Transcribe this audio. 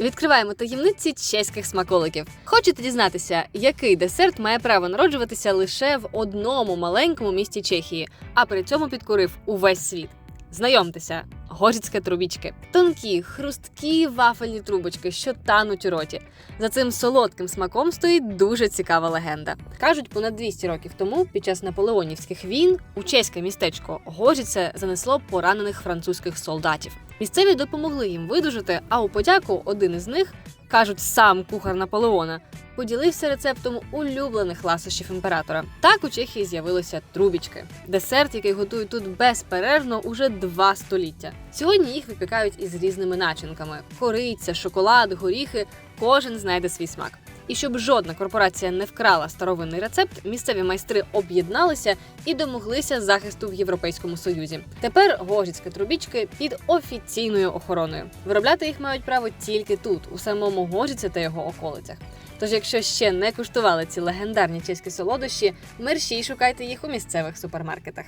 Відкриваємо таємниці чеських смаколиків. Хочете дізнатися, який десерт має право народжуватися лише в одному маленькому місті Чехії, а при цьому підкорив увесь світ? Знайомтеся, горіцьке трубічки. Тонкі, хрусткі вафельні трубочки, що тануть у роті. За цим солодким смаком стоїть дуже цікава легенда. Кажуть, понад 200 років тому, під час наполеонівських війн, у чеське містечко Гожіце занесло поранених французьких солдатів. Місцеві допомогли їм видужити, а у подяку один із них, кажуть, сам кухар Наполеона, поділився рецептом улюблених ласощів імператора. Так у Чехії з'явилися трубічки, десерт, який готують тут безперервно уже два століття. Сьогодні їх випікають із різними начинками: кориця, шоколад, горіхи. Кожен знайде свій смак. І щоб жодна корпорація не вкрала старовинний рецепт, місцеві майстри об'єдналися і домоглися захисту в Європейському Союзі. Тепер гожицькі трубічки під офіційною охороною. Виробляти їх мають право тільки тут, у самому Гожиці та його околицях. Тож, якщо ще не куштували ці легендарні чеські солодощі, мерщій шукайте їх у місцевих супермаркетах.